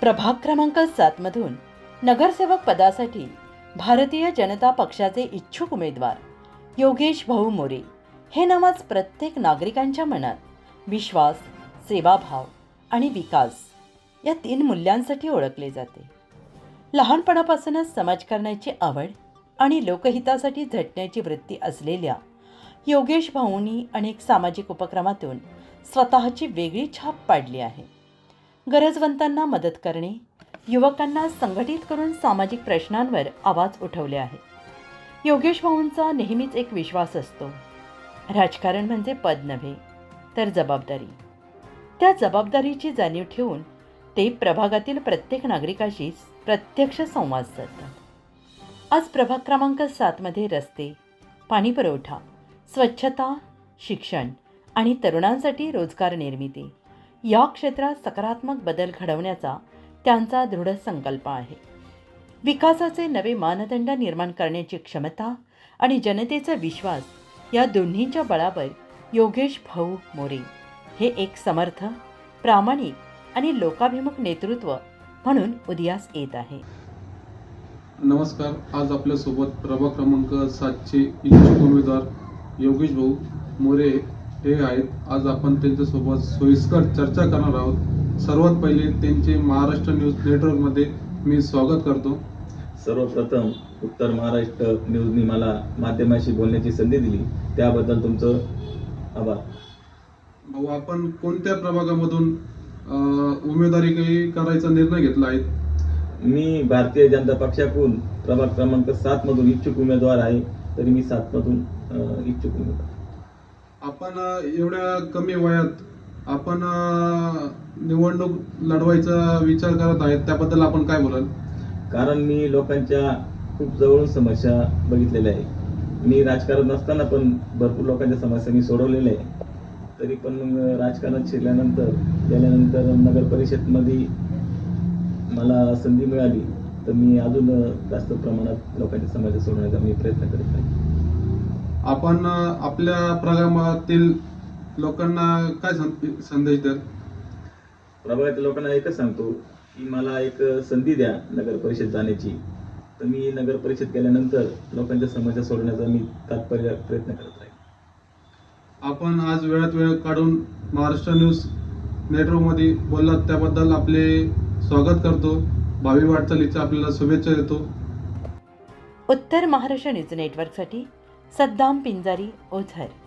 प्रभाग क्रमांक सातमधून नगरसेवक पदासाठी भारतीय जनता पक्षाचे इच्छुक उमेदवार योगेश भाऊ मोरे. हे नावाच प्रत्येक नागरिकांच्या मनात विश्वास सेवाभाव आणि विकास या तीन मूल्यांसाठी ओळखले जाते. लहानपणापासूनच समाजकारणाची आवड आणि लोकहितासाठी झटण्याची वृत्ती असलेल्या योगेश भाऊंनी अनेक सामाजिक उपक्रमातून स्वतःची वेगळी छाप पाडली आहे. गरजवंतांना मदत करणे. युवकांना संघटित करून सामाजिक प्रश्नांवर आवाज उठवले आहे. योगेश भाऊंचा नेहमीच एक विश्वास असतो. राजकारण म्हणजे पद नव्हे तर जबाबदारी. त्या जबाबदारीची जाणीव ठेवून ते प्रभागातील प्रत्येक नागरिकाशी प्रत्यक्ष संवाद साधतात. आज प्रभाग क्रमांक सातमध्ये रस्ते पाणीपुरवठा स्वच्छता शिक्षण आणि तरुणांसाठी रोजगार निर्मिती. या क्षेत्रात सकारात्मक बदल घडवण्याचा त्यांचा दृढ संकल्प आहे. विकासाचे नवे मानदंड निर्माण करण्याची क्षमता आणि जनतेचा विश्वास या दोन्हींच्या बळावर योगेश भाऊ मोरे हे एक समर्थ प्रामाणिक आणि लोकाभिमुख नेतृत्व म्हणून उदयास येत आहे. नमस्कार. आज आपल्यासोबत प्रभाग क्रमांक सातचे इच्छुक उमेदवार योगेश भाऊ मोरे हे आहेत. आज आपण त्यांच्यासोबत सोयीस्कर चर्चा करणार आहोत. सर्वात पहिले त्यांचे महाराष्ट्र न्यूज नेटवर्कमध्ये मी स्वागत करतो. सर्वप्रथम उत्तर महाराष्ट्र न्यूजनी मला माध्यमाशी बोलण्याची संधी दिली. त्याबद्दल तुमचं आभार. भाऊ आपण कोणत्या प्रभागामधून उमेदवारी काही करायचा निर्णय घेतला आहे? मी भारतीय जनता पक्षाकडून प्रभाग क्रमांक सात मधून इच्छुक उमेदवार आहे. तरी मी सात मधून इच्छुक उमेदवार. आपण एवढ्या कमी वयात आपण निवडणूक लढवायचा विचार करत आहेत त्याबद्दल आपण काय बोलाल? कारण मी लोकांच्या खूप जवळून समस्या बघितलेल्या आहे मी राजकारण नसताना पण भरपूर लोकांच्या समस्या मी सोडवलेल्या आहे तरी पण मग राजकारणात शिरल्यानंतर गेल्यानंतर नगर परिषदमध्ये मला संधी मिळाली. तर मी अजून जास्त प्रमाणात लोकांच्या समस्या सोडवण्याचा मी प्रयत्न करत आहे. आपण आपल्या प्रभागातील लोकांना काय संदेश द्याल? प्रभागातील लोकांना एकच सांगतो की मला एक संधी द्या नगर परिषद जाण्याची. तर मी नगर परिषद केल्यानंतर लोकांच्या समस्या सोडवण्याचा मी तात्पर्य प्रयत्न करत राहील आपण आज वेळात वेळ काढून महाराष्ट्र न्यूज नेटवर्कमध्ये बोललात त्याबद्दल आपले स्वागत करतो. भावी वाटचालीच्या आपल्याला शुभेच्छा देतो. उत्तर महाराष्ट्र न्यूज नेटवर्कसाठी सद्दाम पिंजारी ओझर.